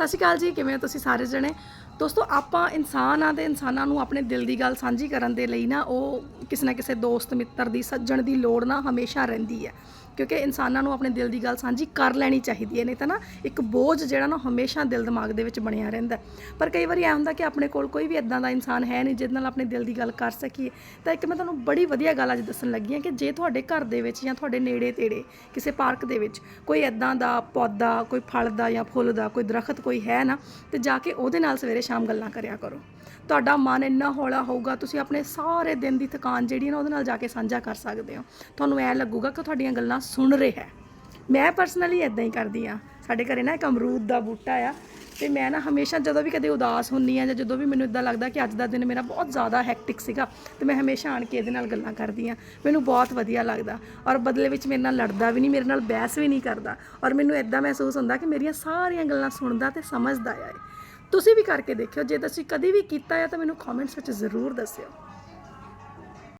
ਸਤਿ ਸ਼੍ਰੀ ਅਕਾਲ ਜੀ ਕਿਵੇਂ ਹੋ ਤੁਸੀਂ ਸਾਰੇ ਜਣੇ? ਦੋਸਤੋ, ਆਪਾਂ ਇਨਸਾਨ ਆ ਤੇ ਇਨਸਾਨਾਂ ਨੂੰ ਆਪਣੇ ਦਿਲ ਦੀ ਗੱਲ ਸਾਂਝੀ ਕਰਨ ਦੇ ਲਈ ਨਾ ਉਹ ਕਿਸੇ ਨਾ ਕਿਸੇ ਦੋਸਤ, ਮਿੱਤਰ ਦੀ, ਸੱਜਣ ਦੀ ਲੋੜ ਨਾ ਹਮੇਸ਼ਾ ਰਹਿੰਦੀ ਹੈ। ਕਿਉਂਕਿ ਇਨਸਾਨਾਂ ਨੂੰ ਆਪਣੇ ਦਿਲ ਦੀ ਗੱਲ ਸਾਂਝੀ ਕਰ ਲੈਣੀ ਚਾਹੀਦੀ ਹੈ, ਨਹੀਂ ਤਾਂ ਨਾ ਇੱਕ ਬੋਝ ਜਿਹੜਾ ਨਾ ਹਮੇਸ਼ਾ ਦਿਲ ਦਿਮਾਗ ਦੇ ਵਿੱਚ ਬਣਿਆ ਰਹਿੰਦਾ ਪਰ ਕਈ ਵਾਰੀ ਐ ਹੁੰਦਾ ਕਿ ਆਪਣੇ ਕੋਲ ਕੋਈ ਵੀ ਇਦਾਂ ਦਾ ਇਨਸਾਨ ਹੈ ਨਹੀਂ ਜਿਹਦੇ ਨਾਲ ਆਪਣੇ ਦਿਲ ਦੀ ਗੱਲ ਕਰ ਸਕੀਏ। ਤਾਂ ਇੱਕ ਮੈਂ ਤੁਹਾਨੂੰ ਬੜੀ ਵਧੀਆ ਗੱਲ ਅੱਜ ਦੱਸਣ ਲੱਗੀ ਹਾਂ ਕਿ ਜੇ ਤੁਹਾਡੇ ਘਰ ਦੇ ਵਿੱਚ ਜਾਂ ਤੁਹਾਡੇ ਨੇੜੇ ਤੇੜੇ ਕਿਸੇ ਪਾਰਕ ਦੇ ਵਿੱਚ ਕੋਈ ਇਦਾਂ ਦਾ ਪੌਦਾ, ਕੋਈ ਫਲ ਦਾ ਜਾਂ ਫੁੱਲ ਦਾ, ਕੋਈ ਦਰਖਤ ਕੋਈ ਹੈ ਨਾ, ਤੇ ਜਾ ਕੇ ਉਹਦੇ ਨਾਲ ਸਵੇਰੇ ਸ਼ਾਮ ਗੱਲਾਂ ਕਰਿਆ ਕਰੋ। ਤੁਹਾਡਾ ਮਨ ਇੰਨਾ ਹੌਲਾ ਹੋਊਗਾ, ਤੁਸੀਂ ਆਪਣੇ ਸਾਰੇ ਦਿਨ ਦੀ ਥਕਾਨ ਜਿਹੜੀ ਹੈ ਨਾ ਉਹਦੇ ਨਾਲ ਜਾ ਕੇ ਸਾਂਝਾ ਕਰ ਸਕਦੇ ਹੋ। ਤੁਹਾਨੂੰ ਐ ਲੱਗੂਗਾ ਕਿ ਤੁਹਾਡੀਆਂ ਗੱਲਾਂ ਸੁਣ ਰਿਹਾ ਹੈ। ਮੈਂ ਪਰਸਨਲੀ ਇਦਾਂ ਹੀ ਕਰਦੀ ਆ ਸਾਡੇ ਘਰੇ ਨਾ ਇੱਕ ਅਮਰੂਦ ਦਾ ਬੂਟਾ ਆ ਤੇ ਮੈਂ ਨਾ ਹਮੇਸ਼ਾ ਜਦੋਂ ਵੀ ਕਦੇ ਉਦਾਸ ਹੁੰਨੀ ਆ ਜਾਂ ਜਦੋਂ ਵੀ ਮੈਨੂੰ ਇਦਾਂ ਲੱਗਦਾ ਕਿ ਅੱਜ ਦਾ ਦਿਨ ਮੇਰਾ ਬਹੁਤ ਜ਼ਿਆਦਾ ਹੈਕਟਿਕ ਸੀਗਾ, ਤੇ ਮੈਂ ਹਮੇਸ਼ਾ ਆਣ ਕੇ ਇਹਦੇ ਨਾਲ ਗੱਲਾਂ ਕਰਦੀ ਆ ਮੈਨੂੰ ਬਹੁਤ ਵਧੀਆ ਲੱਗਦਾ ਔਰ ਬਦਲੇ ਵਿੱਚ ਮੇਰੇ ਨਾਲ ਲੜਦਾ ਵੀ ਨਹੀਂ, ਮੇਰੇ ਨਾਲ ਬਹਿਸ ਵੀ ਨਹੀਂ ਕਰਦਾ ਔਰ ਮੈਨੂੰ ਇਦਾਂ ਮਹਿਸੂਸ ਹੁੰਦਾ ਕਿ ਮੇਰੀਆਂ ਸਾਰੀਆਂ ਗੱਲਾਂ ਸੁਣਦਾ ਤੇ ਸਮਝਦਾ ਆ ਤੁਸੀਂ ਵੀ ਕਰਕੇ ਦੇਖਿਓ। ਜੇ ਤੁਸੀਂ ਕਦੀ ਵੀ ਕੀਤਾ ਆ ਤਾਂ ਮੈਨੂੰ ਕਮੈਂਟਸ ਵਿੱਚ ਜ਼ਰੂਰ ਦੱਸਿਓ।